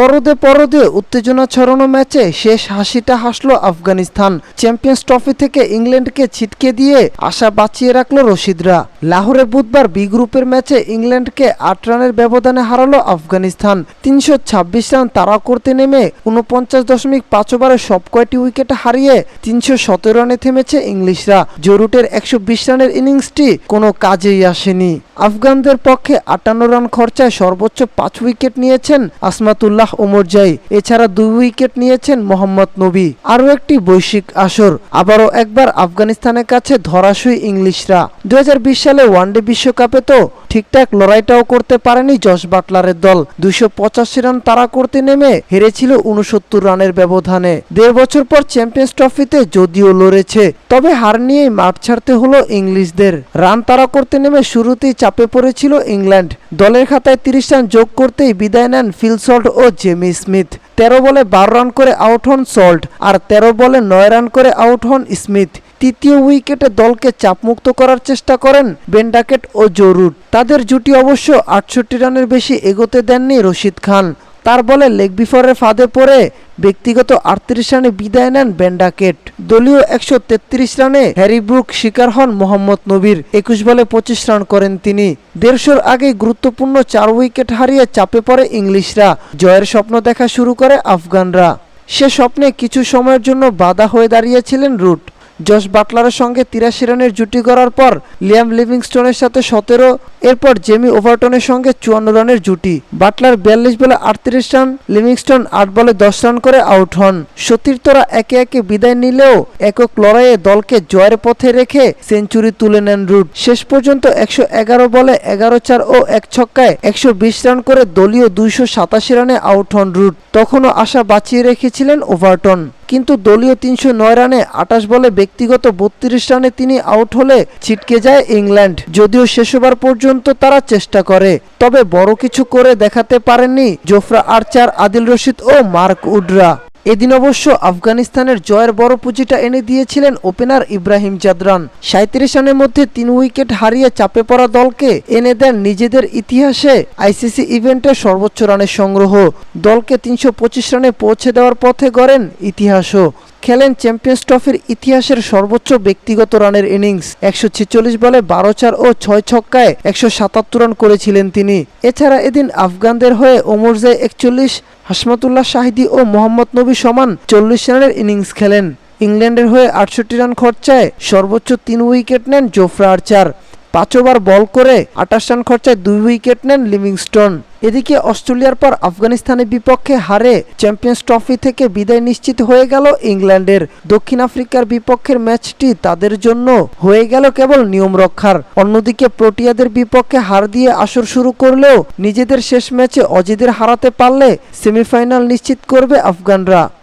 পরদে পরদে উত্তেজনা ছড়ানো ম্যাচে শেষ হাসিটা হাসলো আফগানিস্তান। চ্যাম্পিয়ন্স ট্রফি থেকে ইংল্যান্ডকে ছিটকে দিয়ে আশা বাঁচিয়ে রাখল রশিদরা। লাহোরে বুধবার বি গ্রুপের ম্যাচে ইংল্যান্ডকে আট রানের ব্যবধানে হারালো আফগানিস্তান। তিনশো ছাব্বিশ রান তাড়া করতে নেমে উনপঞ্চাশ দশমিক পাঁচ ওভারে সব কয়টি উইকেট হারিয়ে তিনশো সতেরো রানে থেমেছে ইংলিশরা। জরুটের একশো বিশ রানের ইনিংসটি কোনো কাজেই আসেনি। আফগানদের পক্ষে আটান্ন রান খরচায় সর্বোচ্চ পাঁচ উইকেট নিয়েছেন আসমাতুল্লাহ ওমরজাই এছাড়া দুই উইকেট নিয়েছেন মোহাম্মদ নবী। আরও একটি বৈশ্বিক আসর। আবারও একবার আফগানিস্তানের কাছে ধরাশয়ী ইংলিশরা। দু সালে ওয়ানডে বিশ্বকাপে তো ঠিকঠাক লড়াইটাও করতে পারেনি জশ বাটলারের দল। দুইশো পঁচাশি রান তাড়া করতে নেমে হেরেছিল উনসত্তর রানের ব্যবধানে। দেড় বছর পর চ্যাম্পিয়ন্স ট্রফিতে যদিও লড়েছে, তবে হার নিয়েই মাঠ ছাড়তে হলো ইংলিশদের। রান তাড়া করতে নেমে শুরুতেই চাপে পড়েছিল ইংল্যান্ড। দলের খাতায় তিরিশ রান যোগ করতেই বিদায় নেন ফিলসল্ট ও জেমি স্মিথ তেরো বলে বারো রান করে আউট হন সল্ট আর তেরো বলে নয় রান করে আউট হন স্মিথ। তৃতীয় উইকেটে দলকে চাপমুক্ত করার চেষ্টা করেন বেন্ডাকেট ও জরুর। তাদের জুটি অবশ্য আটষট্টি রানের বেশি এগোতে দেননি রশিদ খান। তার বলে, লেগ বিফরের ফাঁদে পড়ে ব্যক্তিগত আটত্রিশ রানে বিদায় নেন বেন্ডাকেট দলীয় একশো তেত্রিশ রানে হ্যারি ব্রুক শিকার হন মোহাম্মদ নবীর। একুশ বলে পঁচিশ রান করেন তিনি। দেড়শোর আগে গুরুত্বপূর্ণ চার উইকেট হারিয়ে চাপে পড়ে ইংলিশরা। জয়ের স্বপ্ন দেখা শুরু করে আফগানরা। সে স্বপ্নে কিছু সময়ের জন্য বাধা হয়ে দাঁড়িয়েছিলেন রুট। জশ বাটলারের সঙ্গে তিরাশি রানের জুটি করার পর লিয়াম লিভিংস্টোনের সাথে সতেরো, এরপর জেমি ওভারটনের সঙ্গে চুয়ান্ন রানের জুটি। বাটলার বিয়াল্লিশ বলে আটত্রিশ রান, লিভিংস্টোন আট বলে দশ রান করে আউট হন। সতীর্থরা একে একে বিদায় নিলেও একক লড়াইয়ে দলকে জয়ের পথে রেখে সেঞ্চুরি তুলে নেন রুট। শেষ পর্যন্ত একশো এগারো বলে এগারো চার ও এক ছক্কায় একশো বিশ রান করে দলীয় দুইশো সাতাশি রানে আউট হন রুট। তখনও আশা বাঁচিয়ে রেখেছিলেন ওভারটন। কিন্তু দলীয় তিনশো নয় রানে আটাশ বলে ব্যক্তিগত বত্রিশ রানে তিনি আউট হলে ছিটকে যায় ইংল্যান্ড। যদিও শেষবার পর্যন্ত তারা চেষ্টা করে, তবে বড় কিছু করে দেখাতে পারেননি জোফরা আর্চার, আদিল রশিদ ও মার্ক উডরা। এদিন অবশ্য আফগানিস্তানের জয়ের বড় পুঁজিটা এনে দিয়েছিলেন ওপেনার ইব্রাহিম জাদরান। সাঁত্রিশ রানের মধ্যে তিন উইকেট হারিয়ে চাপে পড়া দলকে এনে দেন নিজেদের ইতিহাসে আইসিসি ইভেন্টের সর্বোচ্চ রানের সংগ্রহ। দলকে তিনশো পঁচিশ রানে পৌঁছে দেওয়ার পথে গড়েন ইতিহাসও। খেলেন চ্যাম্পিয়ন্স ট্রফির ইতিহাসের সর্বোচ্চ ব্যক্তিগত রানের ইনিংস। একশো ছেচল্লিশ বলে বারো চার ও ছয় ছক্কায় একশো সাতাত্তর রান করেছিলেন তিনি। এছাড়া এদিন আফগানদের হয়ে ওমর ওমরজে একচল্লিশ, হাসমাতুল্লাহ শাহিদি ও মোহাম্মদ নবী সমান চল্লিশ রানের ইনিংস খেলেন। ইংল্যান্ডের হয়ে আটষট্টি রান খরচায় সর্বোচ্চ তিন উইকেট নেন জোফরা আর্চার। পাঁচ ওভার বল করে আঠাশ রান খরচায় দুই উইকেট নেন লিভিংস্টোন। এদিকে অস্ট্রেলিয়ার পর আফগানিস্তানের বিপক্ষে হারে চ্যাম্পিয়ন্স ট্রফি থেকে বিদায় নিশ্চিত হয়ে গেল ইংল্যান্ডের। দক্ষিণ আফ্রিকার বিপক্ষের ম্যাচটি তাদের জন্য হয়ে গেল কেবল নিয়ম রক্ষার। অন্যদিকে প্রোটিয়াদের বিপক্ষে হার দিয়ে আসর শুরু করলেও নিজেদের শেষ ম্যাচে অজিদের হারাতে পারলে সেমিফাইনাল নিশ্চিত করবে আফগানরা।